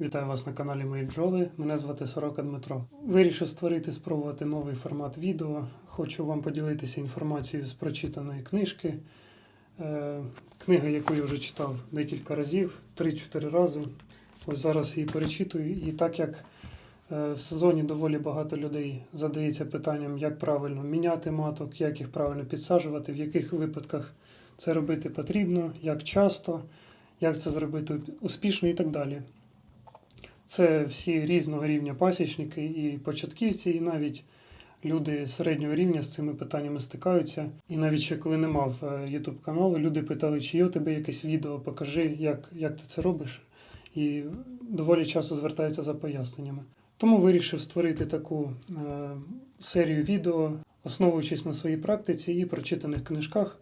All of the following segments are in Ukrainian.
Вітаю вас на каналі Мої бджоли. Мене звати Сорока Дмитро. Вирішив створити, спробувати новий формат відео. Хочу вам поділитися інформацією з прочитаної книжки. Е, Книга, яку я вже читав декілька разів, 3-4 рази. Ось зараз її перечитую. І так як е, в сезоні доволі багато людей задається питанням, як правильно міняти маток, як їх правильно підсаджувати, в яких випадках це робити потрібно, як часто, як це зробити успішно і так далі. Це всі різного рівня пасічники і початківці, і навіть люди середнього рівня з цими питаннями стикаються. І навіть ще коли не мав YouTube каналу, люди питали, чи є у тебе якесь відео, покажи, як, як ти це робиш. І доволі часто звертаються за поясненнями. Тому вирішив створити таку е, серію відео, основуючись на своїй практиці і прочитаних книжках.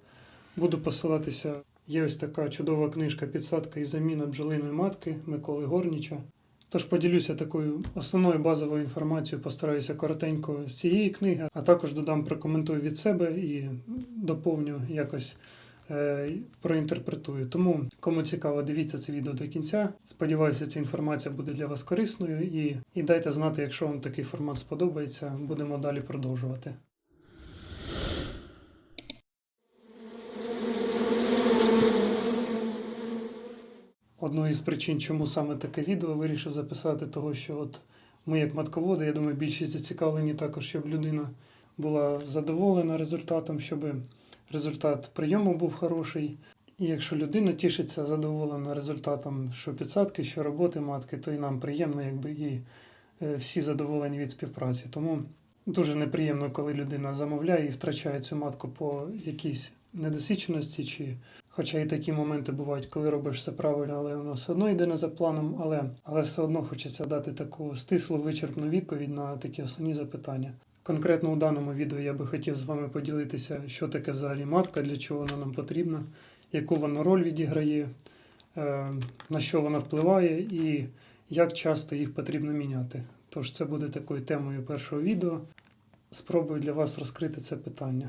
Буду посилатися. Є ось така чудова книжка Підсадка і заміна бджолиної матки Миколи Горніча. Тож поділюся такою основною базовою інформацією, постараюся коротенько з цієї книги, а також додам прокоментую від себе і доповню якось е, проінтерпретую. Тому, кому цікаво, дивіться це відео до кінця. Сподіваюся, ця інформація буде для вас корисною і, і дайте знати, якщо вам такий формат сподобається. Будемо далі продовжувати. Одною із причин, чому саме таке відео вирішив записати, того що от ми, як матководи, я думаю, більшість зацікавлені також, щоб людина була задоволена результатом, щоб результат прийому був хороший. І якщо людина тішиться задоволена результатом, що підсадки, що роботи матки, то і нам приємно, якби і е, всі задоволені від співпраці. Тому дуже неприємно, коли людина замовляє і втрачає цю матку по якійсь недосвідченості чи Хоча і такі моменти бувають, коли робиш все правильно, але воно все одно йде не за планом, але, але все одно хочеться дати таку стислу, вичерпну відповідь на такі основні запитання. Конкретно у даному відео я би хотів з вами поділитися, що таке взагалі матка, для чого вона нам потрібна, яку вона роль відіграє, е, на що вона впливає і як часто їх потрібно міняти. Тож це буде такою темою першого відео. Спробую для вас розкрити це питання.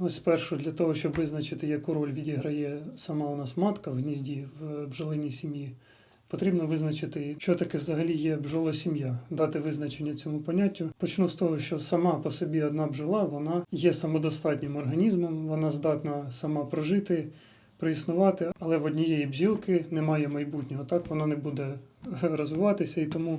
Ось спершу для того, щоб визначити, яку роль відіграє сама у нас матка в гнізді в бджолиній сім'ї, потрібно визначити, що таке взагалі є бджолосім'я, дати визначення цьому поняттю. Почну з того, що сама по собі одна бджола вона є самодостатнім організмом, вона здатна сама прожити, проіснувати, але в однієї бджілки немає майбутнього. Так вона не буде розвиватися і тому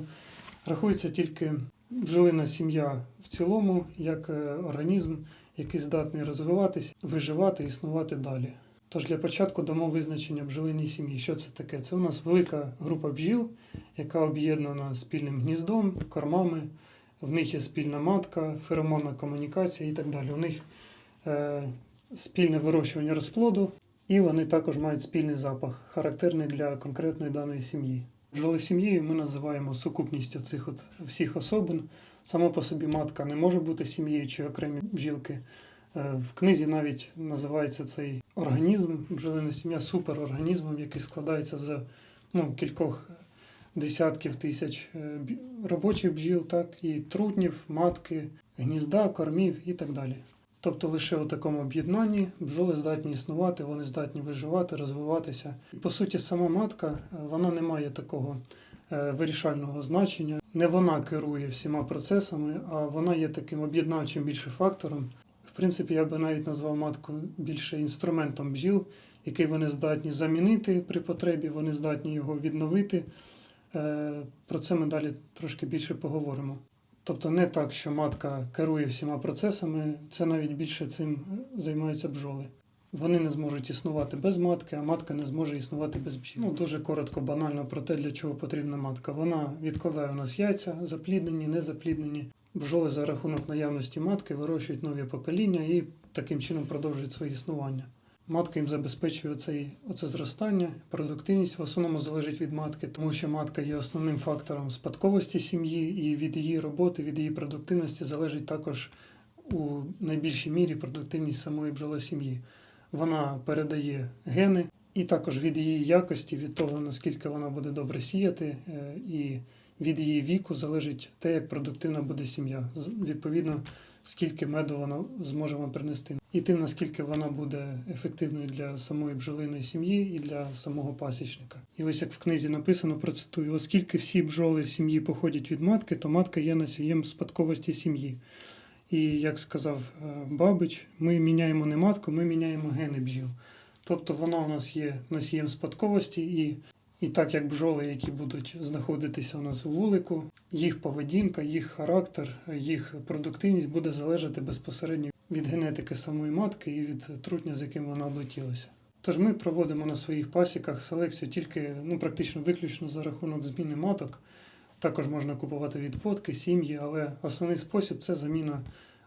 рахується тільки бджолина сім'я в цілому як е, організм який здатний розвиватись, виживати, існувати далі. Тож для початку дамо визначення бджолиній сім'ї. Що це таке? Це у нас велика група бджіл, яка об'єднана спільним гніздом, кормами. В них є спільна матка, феромонна комунікація і так далі. У них е, спільне вирощування розплоду, і вони також мають спільний запах, характерний для конкретної даної сім'ї. Бджолосім'єю ми називаємо сукупністю цих от всіх особин. Сама по собі матка не може бути сім'єю чи окремі бджілки. Е, В книзі навіть називається цей організм, бджолина сім'я суперорганізмом, який складається з ну, кількох десятків тисяч е, робочих бджіл, так, і трутнів, матки, гнізда, кормів і так далі. Тобто лише у такому об'єднанні бджоли здатні існувати, вони здатні виживати, розвиватися. По суті, сама матка е, вона не має такого е, вирішального значення. Не вона керує всіма процесами, а вона є таким об'єднавчим більше фактором. В принципі, я би навіть назвав матку більше інструментом бджіл, який вони здатні замінити при потребі, вони здатні його відновити. Е, Про це ми далі трошки більше поговоримо. Тобто не так, що матка керує всіма процесами, це навіть більше цим займаються бджоли. Вони не зможуть існувати без матки, а матка не зможе існувати без бджіл. Ну, дуже коротко, банально про те, для чого потрібна матка. Вона відкладає у нас яйця, запліднені, незапліднені. Бджоли за рахунок наявності матки вирощують нові покоління і таким чином продовжують своє існування. Матка їм забезпечує оцей, оце зростання, продуктивність в основному залежить від матки, тому що матка є основним фактором спадковості сім'ї, і від її роботи, від її продуктивності залежить також у найбільшій мірі продуктивність самої бджолосім'ї. вона передає гени, і також від її якості, від того наскільки вона буде добре сіяти, е, і від її віку залежить те, як продуктивна буде сім'я. Відповідно, скільки меду вона зможе вам принести, і тим, наскільки вона буде ефективною для самої бджолиної сім'ї і для самого пасічника. І ось як в книзі написано, процитую: оскільки всі бджоли сім'ї походять від матки, то матка є носієм спадковості сім'ї. І як сказав е, Бабич, ми міняємо не матку, ми міняємо гени бджіл. Тобто вона у нас є носієм спадковості, і, і так як бджоли, які будуть знаходитися у нас у вулику, їх поведінка, їх характер, їх продуктивність буде залежати безпосередньо від генетики самої матки і від трутня, з яким вона облетілася. Тож ми проводимо на своїх пасіках селекцію тільки ну, практично виключно за рахунок зміни маток. Також можна купувати відводки, сім'ї, але основний спосіб це заміна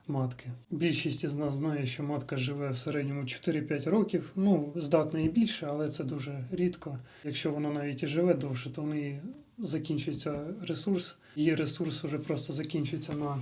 матки. Більшість із нас знає, що матка живе в середньому 4-5 років. Ну, здатна і більше, але це дуже рідко. Якщо вона навіть і живе довше, то в неї закінчується ресурс. Її ресурс вже просто закінчується на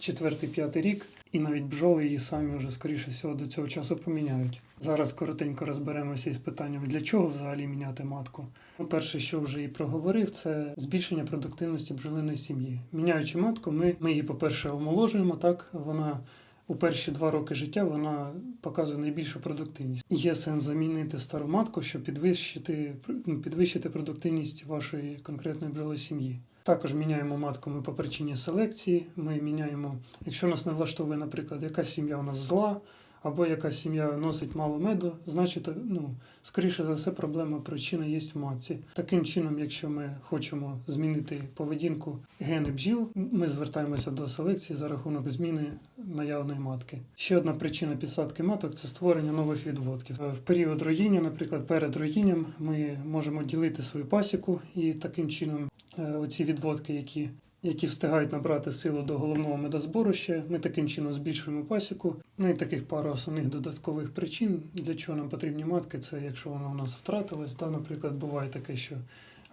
4-5 рік, і навіть бджоли її самі вже, скоріше всього, до цього часу поміняють. Зараз коротенько розберемося із питанням, для чого взагалі міняти матку. Ну, перше, що вже і проговорив, це збільшення продуктивності бджолиної сім'ї. Міняючи матку, ми, ми її, по-перше, омоложуємо, так вона у перші два роки життя вона показує найбільшу продуктивність. Є сенс замінити стару матку, щоб підвищити, ну, підвищити продуктивність вашої конкретної бджолої сім'ї. Також міняємо матку ми по причині селекції. Ми міняємо, якщо нас не влаштовує, наприклад, якась сім'я у нас зла, або якась сім'я носить мало меду, значить, ну, скоріше за все, проблема причина є в матці. Таким чином, якщо ми хочемо змінити поведінку гени бджіл, ми звертаємося до селекції за рахунок зміни наявної матки. Ще одна причина підсадки маток це створення нових відводків. В період роїння, наприклад, перед роїнням ми можемо ділити свою пасіку і таким чином е, оці відводки, які які встигають набрати силу до головного медозборища. Ми таким чином збільшуємо пасіку. Ну і таких пару основних додаткових причин, для чого нам потрібні матки, це якщо вона у нас втратилась, та, наприклад, буває таке, що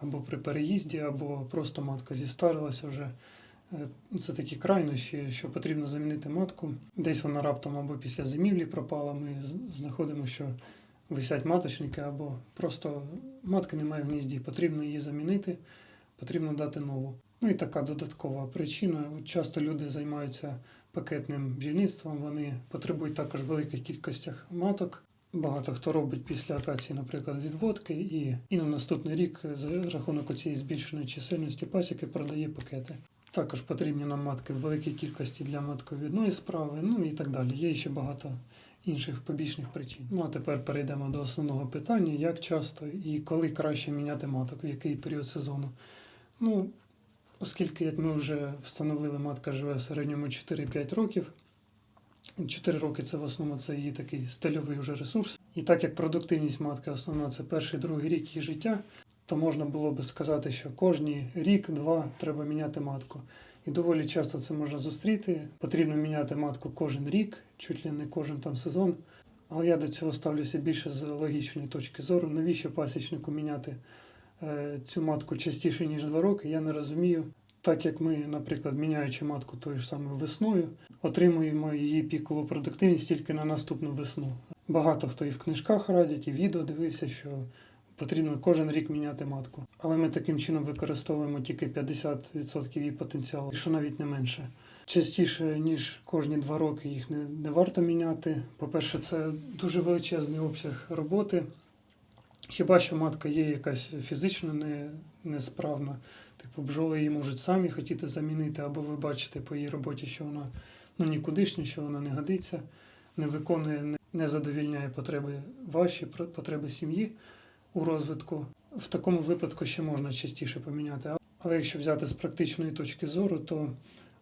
або при переїзді, або просто матка зістарилася вже. Е, Це такі крайнощі, що потрібно замінити матку. Десь вона раптом або після зимівлі пропала. Ми знаходимо, що висять маточники, або просто матки немає в гнізді. Потрібно її замінити, потрібно дати нову. Ну і така додаткова причина. Часто люди займаються пакетним бджільництвом, вони потребують також великих кількостях маток. Багато хто робить після акації, наприклад, відводки, і, і на наступний рік за рахунок цієї збільшеної чисельності пасіки продає пакети. Також потрібні нам матки в великій кількості для матковідної справи, ну і так далі. Є ще багато інших побічних причин. Ну а тепер перейдемо до основного питання: як часто і коли краще міняти маток, в який період сезону. Ну, оскільки, як ми вже встановили, матка живе в середньому 4-5 років. 4 роки це в основному це її такий стильовий вже ресурс. І так як продуктивність матки основна це перший другий рік її життя, то можна було би сказати, що кожні рік-два треба міняти матку. І доволі часто це можна зустріти. Потрібно міняти матку кожен рік, чуть ли не кожен там сезон. Але я до цього ставлюся більше з логічної точки зору. Навіщо пасічнику міняти цю матку частіше, ніж два роки, я не розумію. Так як ми, наприклад, міняючи матку тою ж самою весною, отримуємо її пікову продуктивність тільки на наступну весну. Багато хто і в книжках радять, і відео дивився, що потрібно кожен рік міняти матку. Але ми таким чином використовуємо тільки 50% її потенціалу, якщо навіть не менше. Частіше, ніж кожні два роки їх не, не варто міняти. По-перше, це дуже величезний обсяг роботи. Хіба що матка є якась фізично не, несправна, типу бджоли її можуть самі хотіти замінити, або ви бачите по її роботі, що вона ну, нікудишня, що вона не годиться, не виконує, не, задовільняє потреби ваші, потреби сім'ї у розвитку. В такому випадку ще можна частіше поміняти. Але якщо взяти з практичної точки зору, то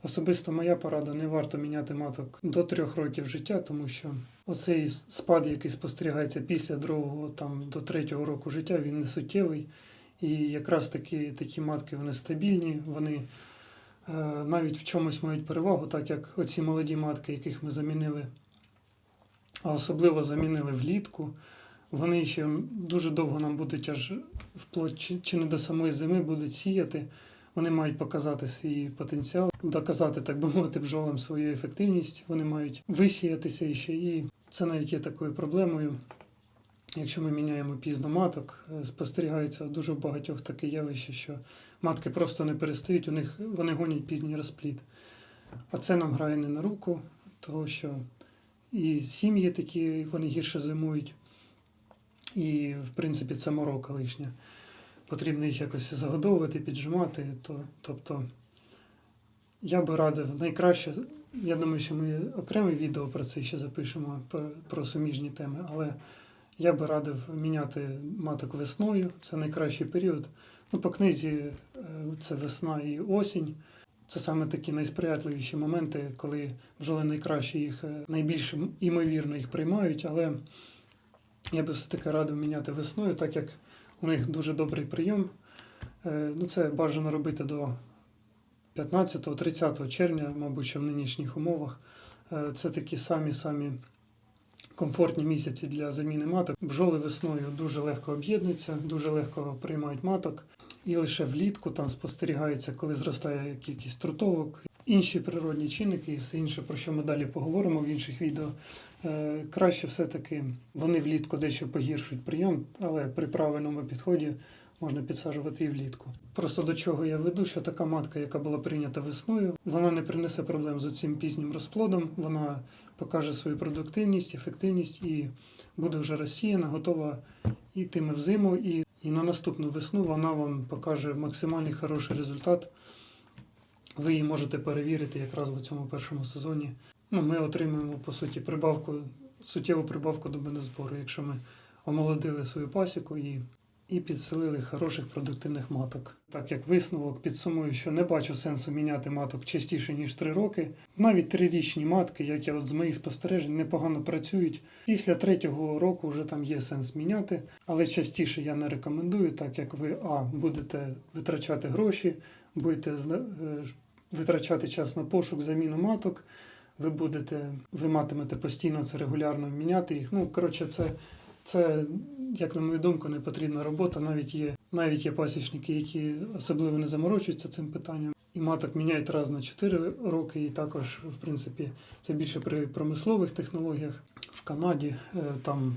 особисто моя порада не варто міняти маток до трьох років життя, тому що оцей спад, який спостерігається після другого там, до третього року життя, він не суттєвий. І якраз такі, такі матки вони стабільні, вони е, навіть в чомусь мають перевагу, так як оці молоді матки, яких ми замінили, а особливо замінили влітку. Вони ще дуже довго нам будуть аж вплоть чи, чи не до самої зими будуть сіяти. Вони мають показати свій потенціал, доказати, так би мовити, бджолам свою ефективність. Вони мають висіятися ще і Це навіть є такою проблемою. Якщо ми міняємо пізно маток, е, спостерігається дуже в багатьох таке явище, що матки просто не перестають, у них вони гонять пізній розплід. А це нам грає не на руку, тому що і сім'ї такі, вони гірше зимують, і, в принципі, це морока лишня. Потрібно їх якось загодовувати, піджимати. То, тобто, я би радив найкраще. Я думаю, що ми окреме відео про це ще запишемо про, суміжні теми, але я би радив міняти маток весною. Це найкращий період. Ну, по книзі е, це весна і осінь. Це саме такі найсприятливіші моменти, коли бджоли найкраще їх е, найбільш імовірно їх приймають, але я би все-таки радив міняти весною, так як у них дуже добрий прийом. Е, Ну, це бажано робити до 15-30 червня, мабуть, що в нинішніх умовах. Е, Це такі самі-самі комфортні місяці для заміни маток. Бджоли весною дуже легко об'єднуються, дуже легко приймають маток. І лише влітку там спостерігається, коли зростає кількість трутовок, інші природні чинники і все інше, про що ми далі поговоримо в інших відео. Е, Краще все-таки вони влітку дещо погіршують прийом, але при правильному підході можна підсаджувати і влітку. Просто до чого я веду, що така матка, яка була прийнята весною, вона не принесе проблем з цим пізнім розплодом, вона покаже свою продуктивність, ефективність і буде вже розсіяна, готова йтиме в зиму, і, і на наступну весну вона вам покаже максимальний хороший результат. Ви її можете перевірити якраз в цьому першому сезоні. Ну, ми отримуємо по суті прибавку, суттєву прибавку до менезбору, якщо ми омолодили свою пасіку і, і підселили хороших продуктивних маток. Так як висновок підсумую, що не бачу сенсу міняти маток частіше ніж 3 роки. Навіть трирічні матки, як я от з моїх спостережень, непогано працюють. Після третього року вже там є сенс міняти, але частіше я не рекомендую, так як ви а будете витрачати гроші, будете е, витрачати час на пошук заміну маток. Ви будете, ви матимете постійно це регулярно міняти їх. Ну, коротше, це, це, як на мою думку, не потрібна робота. Навіть є, навіть є пасічники, які особливо не заморочуються цим питанням. І маток міняють раз на 4 роки, і також, в принципі, це більше при промислових технологіях. В Канаді е, там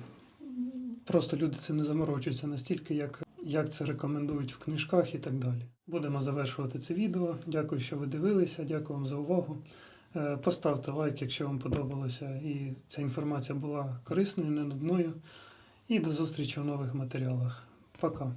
просто люди цим не заморочуються настільки, як, як це рекомендують в книжках і так далі. Будемо завершувати це відео. Дякую, що ви дивилися. Дякую вам за увагу. Е, Поставте лайк, якщо вам подобалося і ця інформація була корисною, не нудною. І до зустрічі в нових матеріалах. Пока.